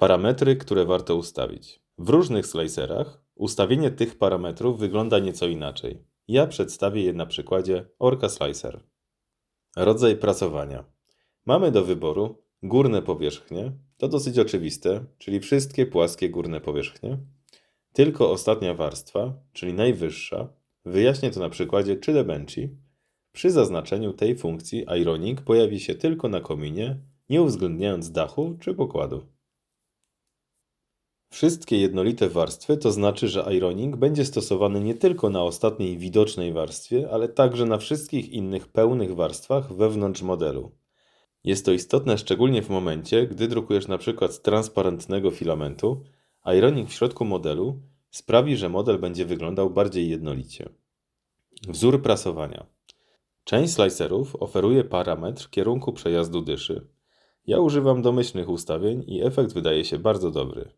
Parametry, które warto ustawić. W różnych slicerach ustawienie tych parametrów wygląda nieco inaczej. Ja przedstawię je na przykładzie Orca Slicer. Rodzaj pracowania. Mamy do wyboru górne powierzchnie, to dosyć oczywiste, czyli wszystkie płaskie górne powierzchnie. Tylko ostatnia warstwa, czyli najwyższa, wyjaśnię to na przykładzie Chile Benchy. Przy zaznaczeniu tej funkcji Ironic pojawi się tylko na kominie, nie uwzględniając dachu czy pokładu. Wszystkie jednolite warstwy to znaczy, że Ironic będzie stosowany nie tylko na ostatniej widocznej warstwie, ale także na wszystkich innych pełnych warstwach wewnątrz modelu. Jest to istotne szczególnie w momencie, gdy drukujesz przykład z transparentnego filamentu, Ironic w środku modelu sprawi, że model będzie wyglądał bardziej jednolicie. Wzór prasowania. Część slicerów oferuje parametr kierunku przejazdu dyszy. Ja używam domyślnych ustawień i efekt wydaje się bardzo dobry.